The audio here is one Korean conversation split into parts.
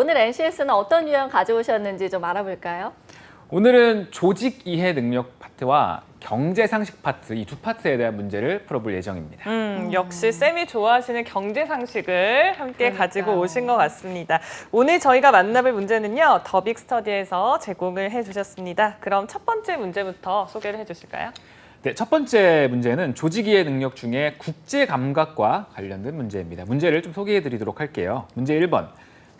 오늘 NCS는 어떤 유형 가져오셨는지 좀 알아볼까요? 오늘은 조직 이해 능력 파트와 경제 상식 파트 이 두 파트에 대한 문제를 풀어볼 예정입니다. 음, 역시 쌤이 좋아하시는 경제 상식을 함께 그러니까요. 가지고 오신 것 같습니다. 오늘 저희가 만나볼 문제는요, 더빅 스터디에서 제공을 해주셨습니다. 그럼 첫 번째 문제부터 소개를 해주실까요? 네, 첫 번째 문제는 조직 이해 능력 중에 국제 감각과 관련된 문제입니다. 문제를 좀 소개해 드리도록 할게요. 문제 1번.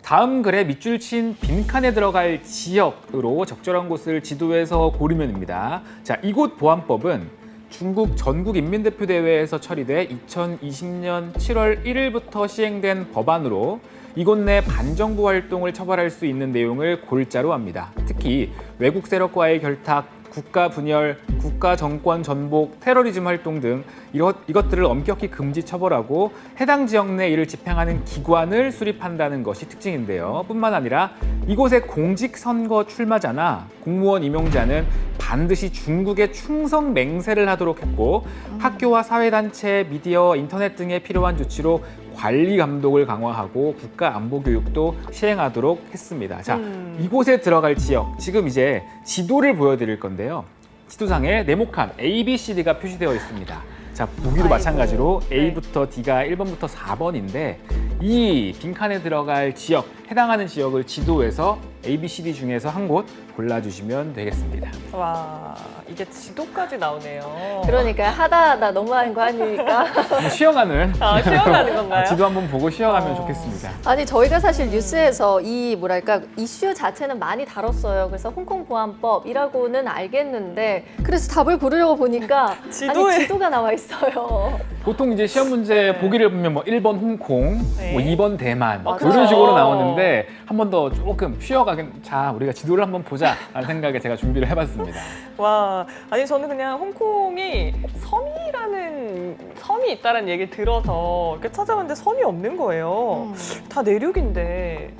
다음 글에 밑줄 친 빈칸에 들어갈 지역으로 적절한 곳을 지도에서 고르면입니다. 자, 이곳 보안법은 중국 전국 인민대표대회에서 처리돼 2020년 7월 1일부터 시행된 법안으로 이곳 내 반정부 활동을 처벌할 수 있는 내용을 골자로 합니다. 특히 외국 세력과의 결탁, 국가 분열, 국가 정권 전복, 테러리즘 활동 등 이것, 이것들을 엄격히 금지 처벌하고 해당 지역 내 이를 집행하는 기관을 수립한다는 것이 특징인데요. 뿐만 아니라 이곳의 공직 선거 출마자나 공무원 임용자는 반드시 중국에 충성 맹세를 하도록 했고 학교와 사회단체, 미디어, 인터넷 등에 필요한 조치로 관리 감독을 강화하고 국가 안보 교육도 시행하도록 했습니다. 자, 음. 이곳에 들어갈 지역 지금 이제 지도를 보여드릴 건데요. 지도상에 네모칸 A, B, C, D가 표시되어 있습니다. 자, 보기도. 마찬가지로 네. A부터 D가 1번부터 4번인데 이 빈칸에 들어갈 지역, 해당하는 지역을 지도에서 A, B, C, D 중에서 한 곳 골라주시면 되겠습니다. 와, 이게 지도까지 나오네요. 그러니까 하다 하다 너무한 거 아닙니까? 한번 쉬어가는 아, 쉬어가는 건가요? 지도 한번 보고 쉬어가면 어. 좋겠습니다. 아니 저희가 사실 뉴스에서 이 뭐랄까 이슈 자체는 많이 다뤘어요. 그래서 홍콩 보안법이라고는 알겠는데 그래서 답을 고르려고 보니까 지도에- 아니 지도가 나와 있어요. 보통 이제 시험 문제 네. 보기를 보면 뭐 1번 홍콩, 네. 뭐 2번 대만 맞아요. 이런 식으로 나오는데 한 번 더 조금 쉬어가긴 자 우리가 지도를 한번 보자 라는 생각에 제가 준비를 해봤습니다. 와, 아니 저는 그냥 홍콩이 섬이라는 섬이 있다는 얘기 들어서 이렇게 찾아봤는데 섬이 없는 거예요. 음. 다 내륙인데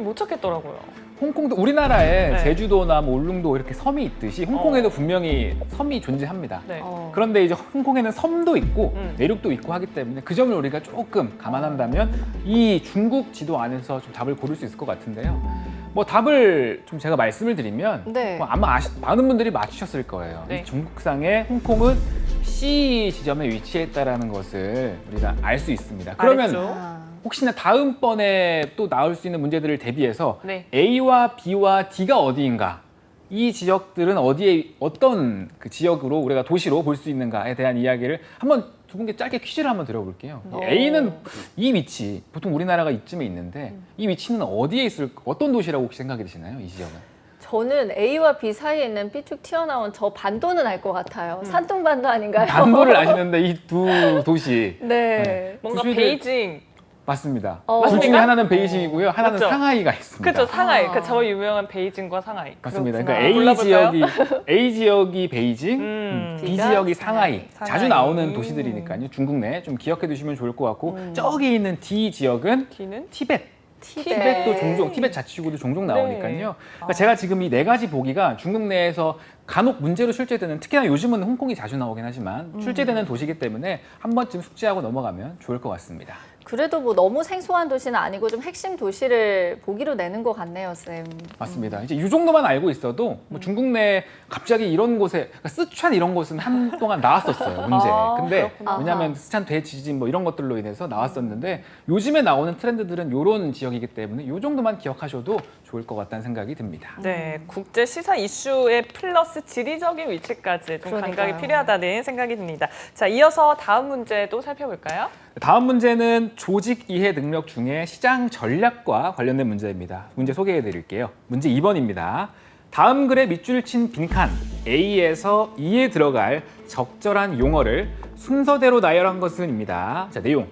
못 찾겠더라고요. 홍콩도 우리나라에 네. 제주도나 뭐 울릉도 이렇게 섬이 있듯이 홍콩에도 어. 분명히 섬이 존재합니다. 네. 어. 그런데 이제 홍콩에는 섬도 있고 음. 내륙도 있고 하기 때문에 그 점을 우리가 조금 감안한다면 이 중국 지도 안에서 좀 답을 고를 수 있을 것 같은데요. 뭐 답을 좀 제가 말씀을 드리면 네. 뭐 아마 아시, 많은 분들이 맞추셨을 거예요. 네. 이 중국상의 홍콩은 C 지점에 위치했다라는 것을 우리가 알 수 있습니다. 그러면 알았죠. 아. 혹시나 다음번에 또 나올 수 있는 문제들을 대비해서 네. A와 B와 D가 어디인가? 이 지역들은 어디에 어떤 그 지역으로 우리가 도시로 볼 수 있는가에 대한 이야기를 한번 두 분께 짧게 퀴즈를 한번 드려볼게요. 어. A는 이 위치, 보통 우리나라가 이쯤에 있는데 이 위치는 어디에 있을 어떤 도시라고 혹시 생각이 드시나요? 이 지역은? 저는 A와 B 사이에 있는 삐쭉 튀어나온 저 반도는 알 것 같아요. 산둥반도 아닌가요? 반도를 아시는데 이 두 도시 네. 뭔가 도시들- 베이징, 맞습니다. 어. 둘 중에 맞습니까? 하나는 베이징이고요, 하나는 맞죠? 상하이가 있습니다. 그렇죠 상하이, 아. 그저 유명한 베이징과 상하이. 맞습니다. 그렇구나. 그러니까 A 골라볼까요? 지역이 A 지역이 베이징, 음. B D가 지역이 상하이. 상하이. 자주 나오는 음. 도시들이니까요. 중국 내 좀 기억해 두시면 좋을 것 같고 음. 저기 있는 D 지역은 D는 티벳. 티벳. 티벳도 종종 티벳 자치구도 종종 나오니까요. 네. 그러니까 아. 제가 지금 이 네 가지 보기가 중국 내에서 간혹 문제로 출제되는 특히나 요즘은 홍콩이 자주 나오긴 하지만 음. 출제되는 도시이기 때문에 한 번쯤 숙지하고 넘어가면 좋을 것 같습니다. 그래도 뭐 너무 생소한 도시는 아니고 좀 핵심 도시를 보기로 내는 것 같네요, 쌤. 맞습니다. 이제 이 정도만 알고 있어도 뭐 중국 내 갑자기 이런 곳에 그러니까 스촨 이런 곳은 한동안 나왔었어요 문제. 아, 근데 그렇구나. 왜냐하면 스촨 대지진 뭐 이런 것들로 인해서 나왔었는데 요즘에 나오는 트렌드들은 이런 지역이기 때문에 이 정도만 기억하셔도 좋을 것 같다는 생각이 듭니다. 네, 국제 시사 이슈의 플러스 지리적인 위치까지 좀 그러니까요. 감각이 필요하다는 생각이 듭니다. 자, 이어서 다음 문제도 살펴볼까요? 다음 문제는 조직 이해 능력 중에 시장 전략과 관련된 문제입니다. 문제 소개해 드릴게요. 문제 2번입니다. 다음 글에 밑줄 친 빈칸 A에서 E에 들어갈 적절한 용어를 순서대로 나열한 것은입니다. 자, 내용.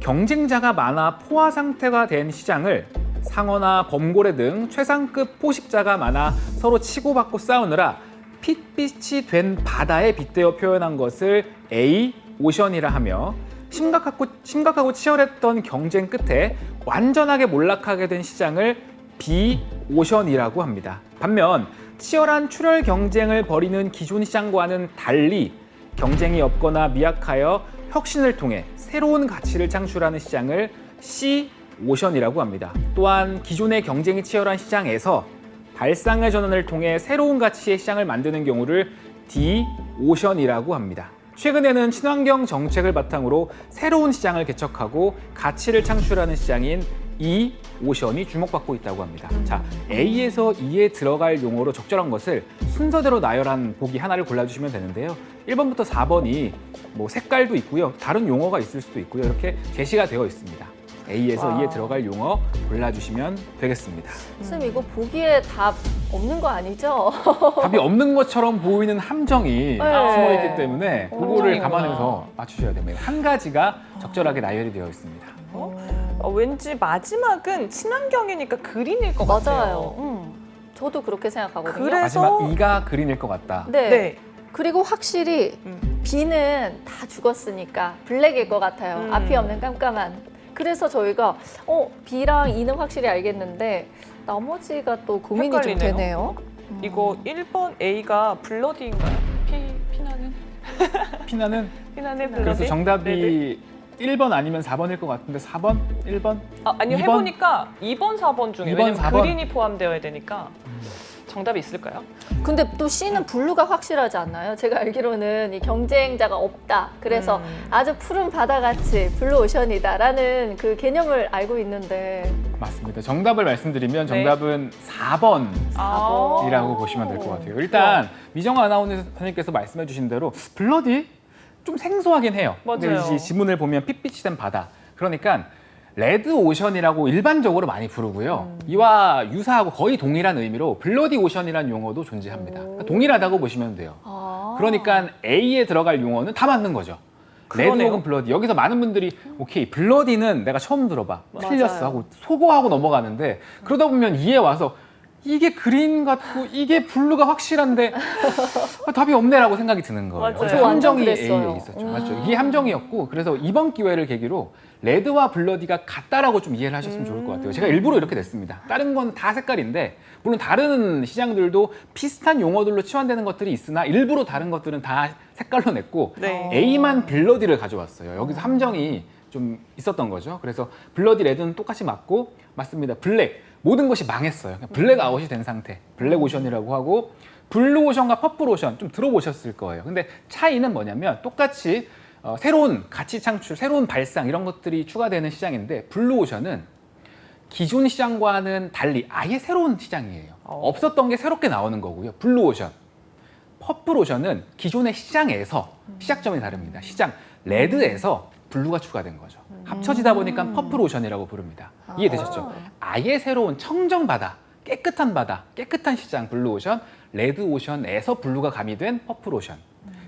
경쟁자가 많아 포화 상태가 된 시장을 상어나 범고래 등 최상급 포식자가 많아 서로 치고받고 싸우느라 핏빛이 된 바다에 빗대어 표현한 것을 A 오션이라 하며 심각하고, 심각하고 치열했던 경쟁 끝에 완전하게 몰락하게 된 시장을 B 오션이라고 합니다. 반면 치열한 출혈 경쟁을 벌이는 기존 시장과는 달리 경쟁이 없거나 미약하여 혁신을 통해 새로운 가치를 창출하는 시장을 C 오션이라고 합니다. 또한 기존의 경쟁이 치열한 시장에서 발상의 전환을 통해 새로운 가치의 시장을 만드는 경우를 D 오션이라고 합니다. 최근에는 친환경 정책을 바탕으로 새로운 시장을 개척하고 가치를 창출하는 시장인 E 오션이 주목받고 있다고 합니다. 자, A에서 E에 들어갈 용어로 적절한 것을 순서대로 나열한 보기 하나를 골라주시면 되는데요. 1번부터 4번이 뭐 색깔도 있고요. 다른 용어가 있을 수도 있고요. 이렇게 제시가 되어 있습니다. A에서 와우. E에 들어갈 용어 골라주시면 되겠습니다. 선생님 이거 보기에 답 없는 거 아니죠? 답이 없는 것처럼 보이는 함정이 숨어 있기 때문에 그거를 함정이구나. 감안해서 맞추셔야 됩니다. 한 가지가 적절하게 나열이 되어 있습니다. 어, 왠지 마지막은 친환경이니까 그린일 것 맞아요. 같아요. 음, 저도 그렇게 생각하거든요. 그래- 그래서- 마지막 E가 그린일 것 같다. 네. 네. 그리고 확실히 음. B는 다 죽었으니까 블랙일 것 같아요. 음. 앞이 없는 깜깜한. 그래서 저희가 어 B랑 E는 확실히 알겠는데 나머지가 또 고민이 좀 헷갈리네요. 되네요. 음. 이거 1번 A가 블러디인가요? 피, 피나는? 피나는 피나는 블러디? 그래서 정답이 네네. 1번 아니면 4번일 것 같은데 4번? 1번? 아, 아니요, 2번? 해보니까 2번, 4번 중에 2번, 왜냐면 4번. 그린이 포함되어야 되니까 정답이 있을까요? 근데 또 C는 블루가 확실하지 않나요? 제가 알기로는 이 경쟁자가 없다. 그래서 음. 아주 푸른 바다같이 블루 오션이다라는 그 개념을 알고 있는데 맞습니다. 정답을 말씀드리면 네. 정답은 4번. 아. 이라고 보시면 될 것 같아요. 일단 미정아 아나운서 선생님께서 말씀해 주신 대로 블러디 좀 생소하긴 해요. 근데 맞아요. 이 지문을 보면 핏빛이 된 바다. 그러니까 레드 오션이라고 일반적으로 많이 부르고요. 음. 이와 유사하고 거의 동일한 의미로 블러디 오션이라는 용어도 존재합니다. 동일하다고 보시면 돼요. 아. 그러니까 A에 들어갈 용어는 다 맞는 거죠. 레드 그러네요. 혹은 블러디. 여기서 많은 분들이 오케이 블러디는 내가 처음 들어봐. 맞아요. 틀렸어 하고 소고하고 넘어가는데 그러다 보면 이에 와서 이게 그린 같고 이게 블루가 확실한데 아, 답이 없네라고 생각이 드는 거예요. 맞아요. 그래서 저 완전 함정이 그랬어요. A에 있었죠. 음. 맞죠. 이게 함정이었고 그래서 이번 기회를 계기로 레드와 블러디가 같다라고 좀 이해를 하셨으면 좋을 것 같아요. 제가 일부러 이렇게 냈습니다. 다른 건 다 색깔인데 물론 다른 시장들도 비슷한 용어들로 치환되는 것들이 있으나 일부러 다른 것들은 다 색깔로 냈고 네. A만 블러디를 가져왔어요. 여기서 함정이 좀 있었던 거죠. 그래서 블러디 레드는 똑같이 맞고 맞습니다. 블랙 모든 것이 망했어요. 그냥 블랙 아웃이 된 상태. 블랙 오션이라고 하고 블루 오션과 퍼플 오션 좀 들어보셨을 거예요. 근데 차이는 뭐냐면 똑같이 어, 새로운 가치 창출, 새로운 발상 이런 것들이 추가되는 시장인데 블루 오션은 기존 시장과는 달리 아예 새로운 시장이에요. 어. 없었던 게 새롭게 나오는 거고요. 블루 오션. 퍼플 오션은 기존의 시장에서 시작점이 다릅니다. 시장 레드에서 블루가 추가된 거죠. 합쳐지다 보니까 퍼플 오션이라고 부릅니다. 이해되셨죠? 아예 새로운 청정 바다, 깨끗한 바다, 깨끗한 시장 블루 오션, 레드 오션에서 블루가 가미된 퍼플 오션.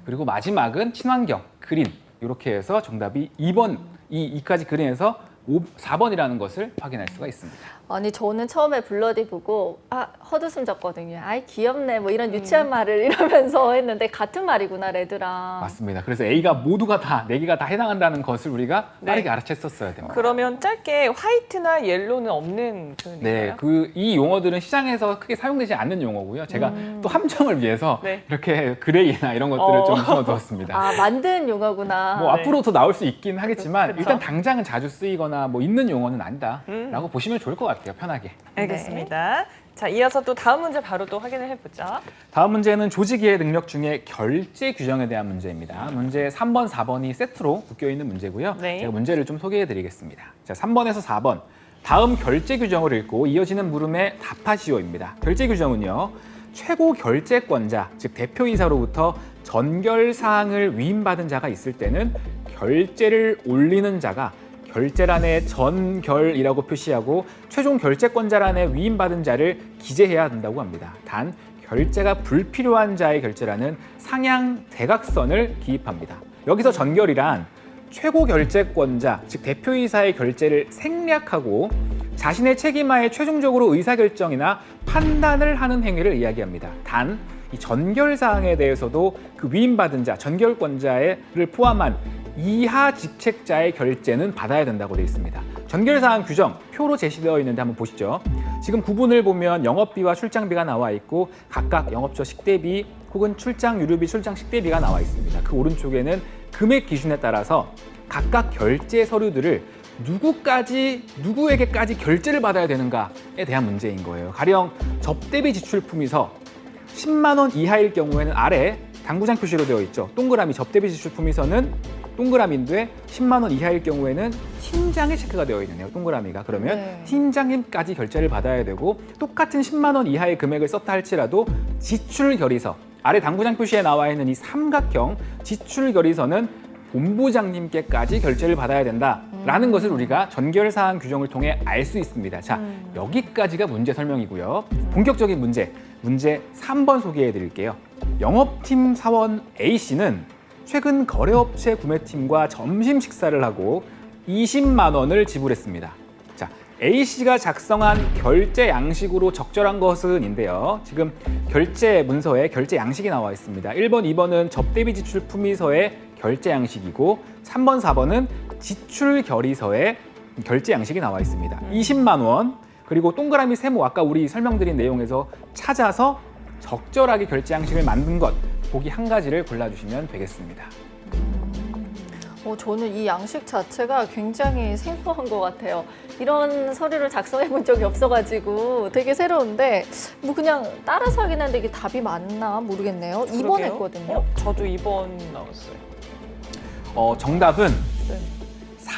그리고 마지막은 친환경, 그린. 이렇게 해서 정답이 2번, 이 2까지 그린에서 5, 4번이라는 것을 확인할 수가 있습니다. 아니 저는 처음에 블러디 보고 아 헛웃음 졌거든요. 아이 귀엽네 뭐 이런 유치한 말을 이러면서 했는데 같은 말이구나 레드랑. 맞습니다. 그래서 A가 모두가 다, 네 개가 다 해당한다는 것을 우리가 네. 빠르게 알아챘었어야 됩니다. 그러면 짧게 화이트나 옐로는 없는 표현인가요? 네, 그 이 용어들은 시장에서 크게 사용되지 않는 용어고요. 제가 또 함정을 위해서 네. 이렇게 그레이나 이런 것들을 어. 좀 넣어두었습니다. 아 만든 용어구나. 뭐 네. 앞으로 더 나올 수 있긴 하겠지만 그쵸. 일단 당장은 자주 쓰이거나 뭐 있는 용어는 아니다라고 음. 보시면 좋을 것 같아요. 편하게. 알겠습니다. 자, 이어서 또 다음 문제 바로 또 확인을 해보죠. 다음 문제는 조직이해 능력 중에 결제 규정에 대한 문제입니다. 문제 3번, 4번이 세트로 묶여 있는 문제고요. 네. 제가 문제를 좀 소개해 드리겠습니다. 자, 3번에서 4번. 다음 결제 규정을 읽고 이어지는 물음에 답하시오입니다. 결제 규정은요. 최고 결제권자, 즉 대표이사로부터 전결 사항을 위임받은 자가 있을 때는 결제를 올리는 자가 결제란에 전결이라고 표시하고 최종 결제권자란에 위임받은 자를 기재해야 한다고 합니다. 단 결제가 불필요한 자의 결제란은 상향 대각선을 기입합니다. 여기서 전결이란 최고 결제권자, 즉 대표이사의 결제를 생략하고 자신의 책임하에 최종적으로 의사결정이나 판단을 하는 행위를 이야기합니다. 단, 이 전결 사항에 대해서도 그 위임받은 자, 전결권자를 포함한 이하 직책자의 결제는 받아야 된다고 되어 있습니다. 전결 사항 규정 표로 제시되어 있는데 한번 보시죠. 지금 구분을 보면 영업비와 출장비가 나와 있고 각각 영업처 식대비 혹은 출장 유류비, 출장 식대비가 나와 있습니다. 그 오른쪽에는 금액 기준에 따라서 각각 결제 서류들을 누구까지 누구에게까지 결제를 받아야 되는가에 대한 문제인 거예요. 가령 접대비 지출품에서 10만 원 이하일 경우에는 아래 당구장 표시로 되어 있죠. 동그라미 접대비 지출품에서는 동그라미인데 10만 원 이하일 경우에는 팀장의 체크가 되어 있네요. 동그라미가 그러면 네. 팀장님까지 결제를 받아야 되고 똑같은 10만 원 이하의 금액을 썼다 할지라도 지출 결의서 아래 당구장 표시에 나와 있는 이 삼각형 지출 결의서는 본부장님께까지 결제를 받아야 된다라는 것을 우리가 전결 사항 규정을 통해 알 수 있습니다. 자, 여기까지가 문제 설명이고요. 본격적인 문제, 문제 3번 소개해 드릴게요. 영업팀 사원 A 씨는 최근 거래업체 구매팀과 점심 식사를 하고 20만 원을 지불했습니다. 자, A 씨가 작성한 결제 양식으로 적절한 것은 인데요. 지금 결제 문서에 결제 양식이 나와 있습니다. 1번, 2번은 접대비 지출 품위서의 결제 양식이고 3번, 4번은 지출 결의서의 결제 양식이 나와 있습니다. 20만 원 그리고 동그라미 세모 아까 우리 설명드린 내용에서 찾아서 적절하게 결제 양식을 만든 것 보기 한 가지를 골라주시면 되겠습니다. 어, 저는 이 양식 자체가 굉장히 생소한 것 같아요. 이런 서류를 작성해 본 적이 없어가지고 되게 새로운데 뭐 그냥 따라서 하긴 했는데 이게 답이 맞나 모르겠네요. 2번 그러게요. 했거든요. 어, 저도 2번 나왔어요. 어, 정답은 네.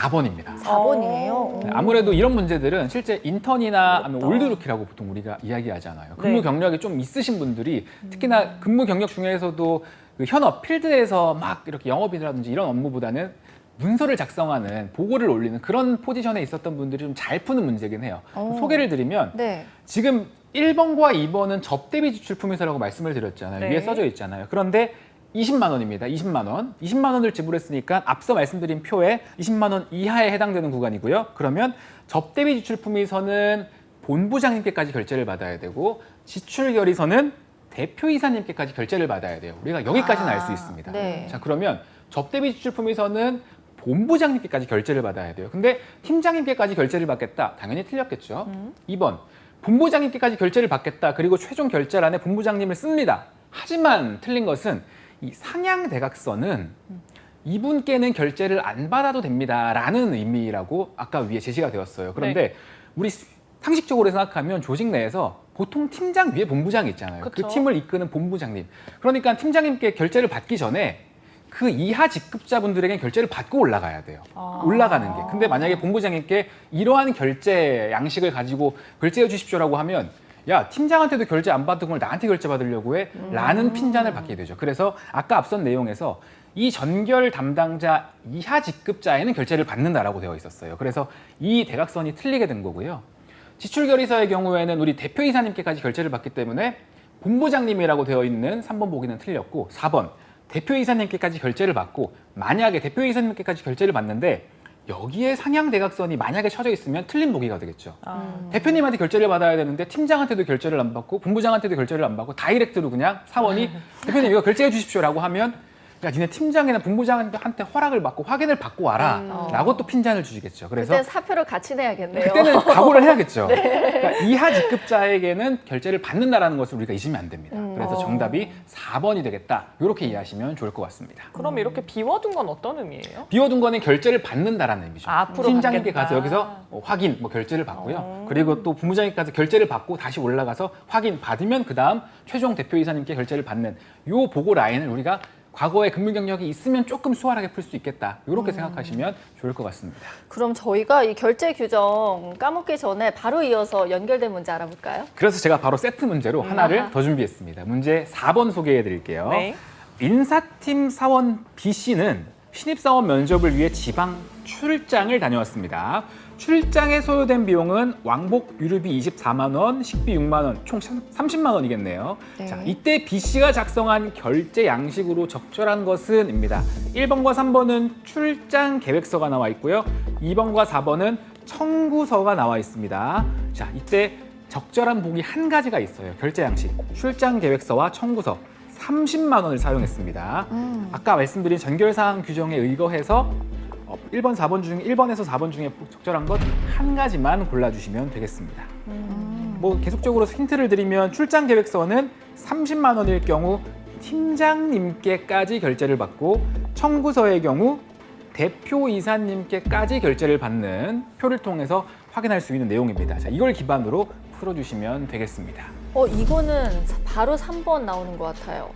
4번입니다. 4번이에요. 어. 네, 아무래도 이런 문제들은 실제 인턴이나 아니면. 올드루키라고 보통 우리가 이야기하잖아요. 근무 네. 경력이 좀 있으신 분들이 특히나 근무 경력 중에서도 그 현업 필드에서 막 이렇게 영업이라든지 이런 업무보다는 문서를 작성하는 보고를 올리는 그런 포지션에 있었던 분들이 좀 잘 푸는 문제긴 해요. 어. 소개를 드리면 네. 지금 1번과 2번은 접대비 지출 품위서라고 말씀을 드렸잖아요. 네. 위에 써져 있잖아요. 그런데 20만 원입니다. 20만 원. 20만 원을 지불했으니까 앞서 말씀드린 표에 20만 원 이하에 해당되는 구간이고요. 그러면 접대비 지출 품위서는 본부장님께까지 결제를 받아야 되고 지출 결의서는 대표이사님께까지 결제를 받아야 돼요. 우리가 여기까지는 아, 알수 있습니다. 네. 자, 그러면 접대비 지출 품위서는 본부장님께까지 결제를 받아야 돼요. 근데 팀장님께까지 결제를 받겠다. 당연히 틀렸겠죠. 음. 2번 본부장님께까지 결제를 받겠다. 그리고 최종 결제란에 본부장님을 씁니다. 하지만 틀린 것은 이 상향 대각선은 이분께는 결제를 안 받아도 됩니다라는 의미라고 아까 위에 제시가 되었어요. 그런데 네. 우리 상식적으로 생각하면 조직 내에서 보통 팀장 위에 본부장이 있잖아요. 그 그쵸. 팀을 이끄는 본부장님. 그러니까 팀장님께 결제를 받기 전에 그 이하 직급자분들에게 결제를 받고 올라가야 돼요. 아. 올라가는 게. 근데 만약에 본부장님께 이러한 결제 양식을 가지고 결제해 주십시오라고 하면 야 팀장한테도 결제 안 받은 걸 나한테 결제 받으려고 해? 라는 핀잔을 받게 되죠. 그래서 아까 앞선 내용에서 이 전결 담당자 이하 직급자에는 결제를 받는다라고 되어 있었어요. 그래서 이 대각선이 틀리게 된 거고요. 지출 결의서의 경우에는 우리 대표이사님께까지 결제를 받기 때문에 본부장님이라고 되어 있는 3번 보기는 틀렸고 4번 대표이사님께까지 결제를 받고 만약에 대표이사님께까지 결제를 받는데 여기에 상향 대각선이 만약에 쳐져 있으면 틀린 보기가 되겠죠. 아. 대표님한테 결제를 받아야 되는데 팀장한테도 결제를 안 받고 본부장한테도 결제를 안 받고 다이렉트로 그냥 사원이 대표님 이거 결제해 주십시오라고 하면 야 니네 팀장이나 본부장한테 허락을 받고 확인을 받고 와라 음. 라고 또 핀잔을 주시겠죠. 그래서 그때 사표를 같이 내야겠네요. 그때는 각오를 해야겠죠. 그러니까 이하 직급자에게는 결제를 받는다라는 것을 우리가 잊으면 안 됩니다. 음. 그래서 어. 정답이 4번이 되겠다. 이렇게 이해하시면 좋을 것 같습니다. 그럼 이렇게 비워둔 건 어떤 의미예요? 비워둔 거는 결제를 받는다라는 의미죠. 아, 앞으로 팀장님께 받겠다. 가서 여기서 어, 확인, 뭐 결제를 받고요. 어. 그리고 또 부무장님께 가서 결제를 받고 다시 올라가서 확인 받으면 그 다음 최종 대표이사님께 결제를 받는 요 보고 라인을 우리가 과거에 근무 경력이 있으면 조금 수월하게 풀 수 있겠다. 이렇게 생각하시면 좋을 것 같습니다. 그럼 저희가 이 결제 규정 까먹기 전에 바로 이어서 연결된 문제 알아볼까요? 그래서 제가 바로 세트 문제로 하나를 아하. 더 준비했습니다. 문제 4번 소개해 드릴게요. 네. 인사팀 사원 B 씨는 신입사원 면접을 위해 지방 출장을 다녀왔습니다. 출장에 소요된 비용은 왕복 유류비 24만 원, 식비 6만 원, 총 30만 원이겠네요. 네. 자, 이때 B 씨가 작성한 결제 양식으로 적절한 것은입니다. 1번과 3번은 출장 계획서가 나와 있고요. 2번과 4번은 청구서가 나와 있습니다. 자, 이때 적절한 복이 한 가지가 있어요. 결제 양식. 출장 계획서와 청구서 30만 원을 사용했습니다. 음. 아까 말씀드린 전결사항 규정에 의거해서 어, 1번, 4번 중 1번에서 4번 중에 적절한 것 한 가지만 골라주시면 되겠습니다. 음. 뭐 계속적으로 힌트를 드리면 출장 계획서는 30만 원일 경우 팀장님께까지 결제를 받고 청구서의 경우 대표 이사님께까지 결제를 받는 표를 통해서 확인할 수 있는 내용입니다. 자, 이걸 기반으로 풀어주시면 되겠습니다. 어, 이거는 바로 3번 나오는 것 같아요.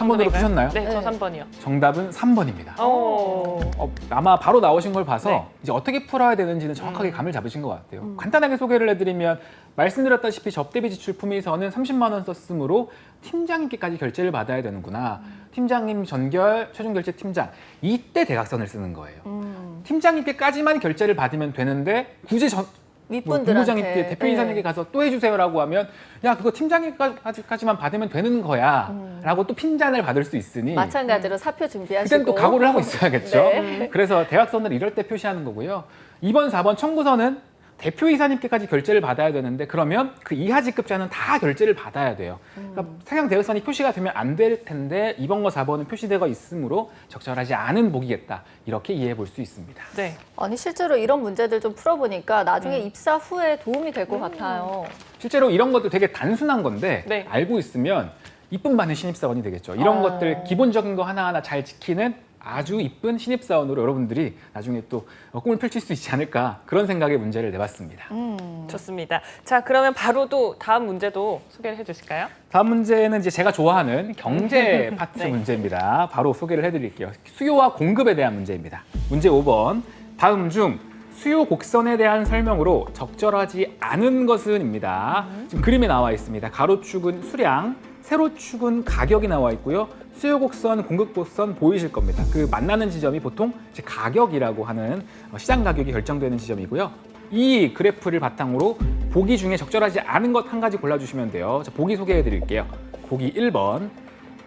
3번으로 푸셨나요? 네, 저 네. 3번이요. 정답은 3번입니다. 오. 어, 아마 바로 나오신 걸 봐서 네. 이제 어떻게 풀어야 되는지는 정확하게 음. 감을 잡으신 것 같아요. 간단하게 소개를 해드리면 말씀드렸다시피 접대비 지출 품위서는 30만 원 썼으므로 팀장님께까지 결제를 받아야 되는구나. 팀장님 전결 최종 결제 팀장 이때 대각선을 쓰는 거예요. 음, 팀장님께까지만 결제를 받으면 되는데 굳이 전뭐 윗분들한테. 본부장님께 대표이사님께 네. 가서 또 해주세요라고 하면 야 그거 팀장님까지만 받으면 되는 음. 거야라고 또 핀잔을 받을 수 있으니 마찬가지로 사표 준비하시고. 그때는 또 각오를 하고 있어야겠죠. 네. 그래서 대각선을 이럴 때 표시하는 거고요. 2번, 4번 청구서는 대표이사님께까지 결제를 받아야 되는데 그러면 그 이하 직급자는 다 결제를 받아야 돼요. 그러니까 상향 대각선이 표시가 되면 안 될 텐데 2번과 4번은 표시되어 있으므로 적절하지 않은 복이겠다. 이렇게 이해해 볼 수 있습니다. 네. 아니 실제로 이런 문제들 좀 풀어보니까 나중에 음. 입사 후에 도움이 될 것 같아요. 실제로 이런 것도 되게 단순한 건데 네. 알고 있으면 이쁨 받는 신입사원이 되겠죠. 이런 아. 것들 기본적인 거 하나하나 잘 지키는 아주 이쁜 신입사원으로 여러분들이 나중에 또 꿈을 펼칠 수 있지 않을까 그런 생각의 문제를 내봤습니다. 음. 좋습니다. 자, 그러면 바로 또 다음 문제도 소개를 해주실까요? 다음 문제는 이제 제가 좋아하는 경제 파트 네. 문제입니다. 바로 소개를 해드릴게요. 수요와 공급에 대한 문제입니다. 문제 5번. 다음 중 수요 곡선에 대한 설명으로 적절하지 않은 것은입니다. 지금 그림이 나와 있습니다. 가로축은 수량, 세로축은 가격이 나와 있고요. 수요 곡선, 공급 곡선 보이실 겁니다. 그 만나는 지점이 보통 이제 가격이라고 하는 어, 시장 가격이 결정되는 지점이고요. 이 그래프를 바탕으로 보기 중에 적절하지 않은 것 한 가지 골라주시면 돼요. 자, 보기 소개해 드릴게요. 보기 1번.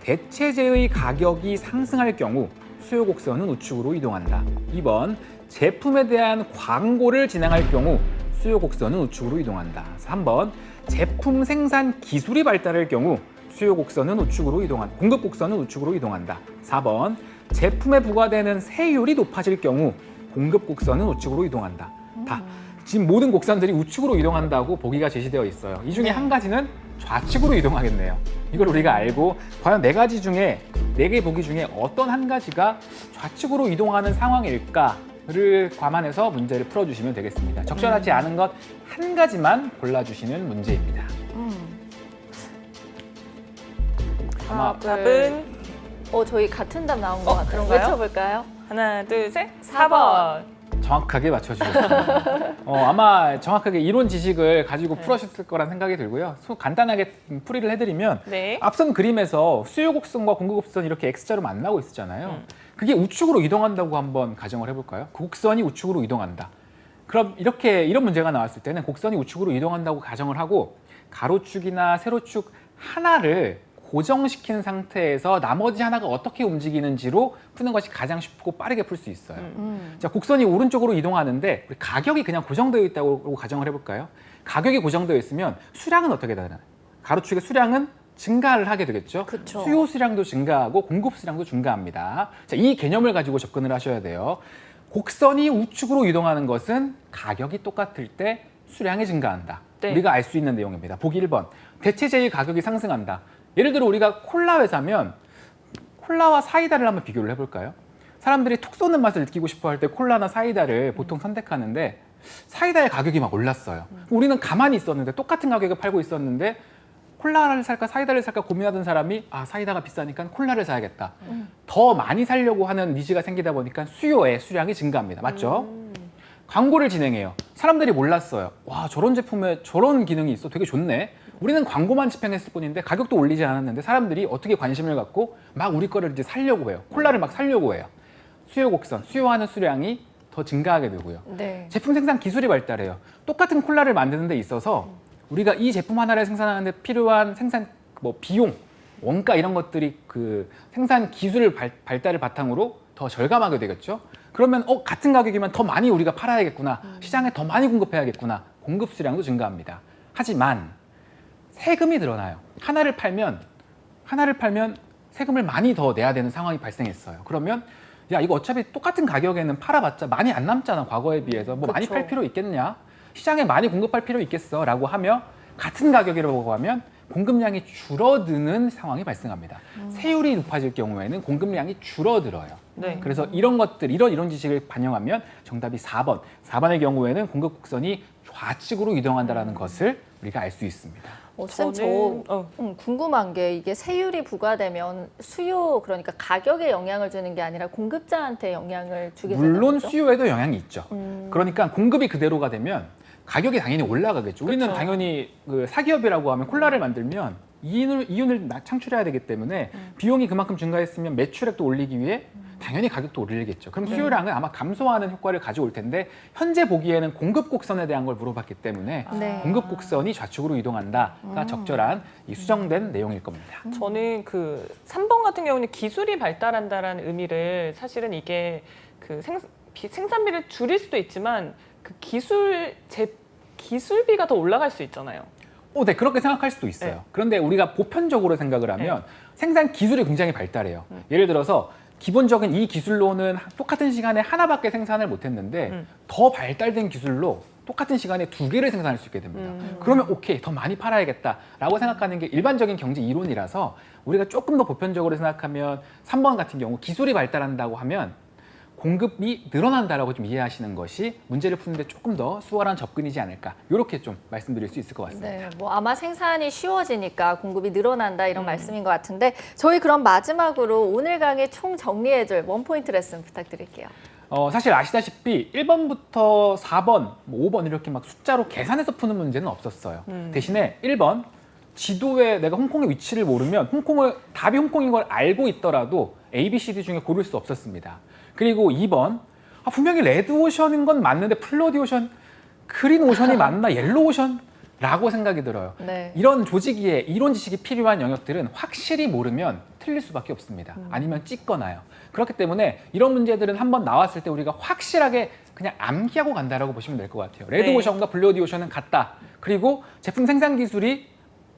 대체재의 가격이 상승할 경우 수요 곡선은 우측으로 이동한다. 2번. 제품에 대한 광고를 진행할 경우 수요 곡선은 우측으로 이동한다. 3번. 제품 생산 기술이 발달할 경우 수요 곡선은 우측으로 이동한 공급 곡선은 우측으로 이동한다. 4번. 제품에 부과되는 세율이 높아질 경우 공급 곡선은 우측으로 이동한다. 다 지금 모든 곡선들이 우측으로 이동한다고 보기가 제시되어 있어요. 이 중에 네. 한 가지는 좌측으로 이동하겠네요. 이걸 우리가 알고 과연 네 가지 중에 네 개 보기 중에 어떤 한 가지가 좌측으로 이동하는 상황일까를 감안해서 문제를 풀어주시면 되겠습니다. 적절하지 않은 것 한 가지만 골라주시는 문제입니다. 음. 아마 답은 어 저희 같은 답 나온 것 어, 같아요. 그런가요? 외쳐볼까요? 하나, 둘, 셋. 사 4번. 정확하게 맞춰주셨습니다. 어, 아마 정확하게 이론 지식을 가지고 풀으셨을 거란 생각이 들고요. 소- 간단하게 풀이를 해드리면 네. 앞선 그림에서 수요 곡선과 공급 곡선 이렇게 X자로 만나고 있었잖아요. 음. 그게 우측으로 이동한다고 한번 가정을 해볼까요? 그 곡선이 우측으로 이동한다. 그럼 이렇게 이런 문제가 나왔을 때는 곡선이 우측으로 이동한다고 가정을 하고 가로축이나 세로축 하나를 고정시킨 상태에서 나머지 하나가 어떻게 움직이는지로 푸는 것이 가장 쉽고 빠르게 풀 수 있어요. 음. 음. 자, 곡선이 오른쪽으로 이동하는데 우리 가격이 그냥 고정되어 있다고 가정을 해볼까요? 가격이 고정되어 있으면 수량은 어떻게 되나요? 가로축의 수량은 증가를 하게 되겠죠. 그쵸. 수요 수량도 증가하고 공급 수량도 증가합니다. 자, 이 개념을 가지고 접근을 하셔야 돼요. 곡선이 우측으로 이동하는 것은 가격이 똑같을 때 수량이 증가한다. 네. 우리가 알 수 있는 내용입니다. 보기 1번. 대체재의 가격이 상승한다. 예를 들어 우리가 콜라 회사면 콜라와 사이다를 한번 비교를 해볼까요? 사람들이 톡 쏘는 맛을 느끼고 싶어 할 때 콜라나 사이다를 보통 선택하는데 사이다의 가격이 막 올랐어요. 우리는 가만히 있었는데 똑같은 가격에 팔고 있었는데 콜라를 살까 사이다를 살까 고민하던 사람이 아 사이다가 비싸니까 콜라를 사야겠다. 음. 더 많이 살려고 하는 니즈가 생기다 보니까 수요의 수량이 증가합니다. 맞죠? 음. 광고를 진행해요. 사람들이 몰랐어요. 와 저런 제품에 저런 기능이 있어. 되게 좋네. 우리는 광고만 집행했을 뿐인데 가격도 올리지 않았는데 사람들이 어떻게 관심을 갖고 막 우리 거를 이제 살려고 해요. 콜라를 막 살려고 해요. 수요 곡선, 수요하는 수량이 더 증가하게 되고요. 네. 제품 생산 기술이 발달해요. 똑같은 콜라를 만드는 데 있어서 우리가 이 제품 하나를 생산하는 데 필요한 생산 뭐 비용, 원가 이런 것들이 그 생산 기술을 발, 발달을 바탕으로 더 절감하게 되겠죠. 그러면 어 같은 가격이면 더 많이 우리가 팔아야겠구나. 시장에 더 많이 공급해야겠구나. 공급 수량도 증가합니다. 하지만 세금이 늘어나요. 하나를 팔면 하나를 팔면 세금을 많이 더 내야 되는 상황이 발생했어요. 그러면 야 이거 어차피 똑같은 가격에는 팔아봤자 많이 안 남잖아 과거에 비해서 뭐 많이 그쵸. 팔 필요 있겠냐? 시장에 많이 공급할 필요 있겠어 라고 하며 같은 가격이라고 하면 공급량이 줄어드는 상황이 발생합니다. 세율이 높아질 경우에는 공급량이 줄어들어요. 네. 그래서 이런 것들, 이런 이런 지식을 반영하면 정답이 4번. 4번의 경우에는 공급 곡선이 좌측으로 이동한다라는 것을 우리가 알 수 있습니다. 어, 쌤, 저 저는 어, 음, 궁금한 게 이게 세율이 부과되면 수요 그러니까 가격에 영향을 주는 게 아니라 공급자한테 영향을 주게 되는 물론 거죠? 수요에도 영향이 있죠. 음. 그러니까 공급이 그대로가 되면 가격이 당연히 올라가겠죠. 우리는 그쵸. 당연히 그 사기업이라고 하면 콜라를 만들면 이윤을, 이윤을 나- 창출해야 되기 때문에 음. 비용이 그만큼 증가했으면 매출액도 올리기 위해 당연히 가격도 올리겠죠. 그럼 네. 수요량은 아마 감소하는 효과를 가져올 텐데 현재 보기에는 공급 곡선에 대한 걸 물어봤기 때문에 네. 공급 곡선이 좌측으로 이동한다가 음. 적절한 이 수정된 내용일 겁니다. 저는 그 3번 같은 경우는 기술이 발달한다라는 의미를 사실은 이게 그 생, 비- 생산비를 줄일 수도 있지만 그 기술 제 기술비가 더 올라갈 수 있잖아요. 어, 네, 그렇게 생각할 수도 있어요. 네. 그런데 우리가 보편적으로 생각을 하면 생산 기술이 굉장히 발달해요. 음. 예를 들어서 기본적인 이 기술로는 똑같은 시간에 하나밖에 생산을 못했는데 음. 더 발달된 기술로 똑같은 시간에 두 개를 생산할 수 있게 됩니다. 음. 그러면 오케이 더 많이 팔아야겠다라고 생각하는 게 일반적인 경제 이론이라서 우리가 조금 더 보편적으로 생각하면 3번 같은 경우 기술이 발달한다고 하면 공급이 늘어난다라고 좀 이해하시는 것이 문제를 푸는데 조금 더 수월한 접근이지 않을까 이렇게 좀 말씀드릴 수 있을 것 같습니다. 네, 뭐 아마 생산이 쉬워지니까 공급이 늘어난다 이런 음. 말씀인 것 같은데 저희 그럼 마지막으로 오늘 강의 총 정리해줄 원 포인트 레슨 부탁드릴게요. 어, 사실 아시다시피 1번부터 4번, 뭐 5번 이렇게 막 숫자로 계산해서 푸는 문제는 없었어요. 음. 대신에 1번 지도에 내가 홍콩의 위치를 모르면 홍콩을 답이 홍콩인 걸 알고 있더라도 A, B, C, D 중에 고를 수 없었습니다. 그리고 2번 아, 분명히 레드 오션인 건 맞는데 플러디 오션, 그린 오션이 맞나 옐로 오션? 라고 생각이 들어요. 네. 이런 조직위에 이론 지식이 필요한 영역들은 확실히 모르면 틀릴 수밖에 없습니다. 아니면 찍거나요. 그렇기 때문에 이런 문제들은 한번 나왔을 때 우리가 확실하게 그냥 암기하고 간다라고 보시면 될 것 같아요. 레드 네. 오션과 블러디 오션은 같다. 그리고 제품 생산 기술이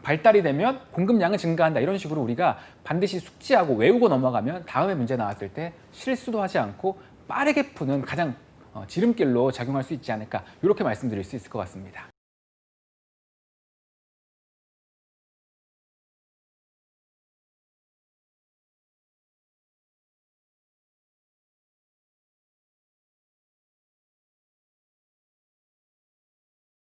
발달이 되면 공급량은 증가한다. 이런 식으로 우리가 반드시 숙지하고 외우고 넘어가면 다음에 문제 나왔을 때 실수도 하지 않고 빠르게 푸는 가장 어, 지름길로 작용할 수 있지 않을까 이렇게 말씀드릴 수 있을 것 같습니다.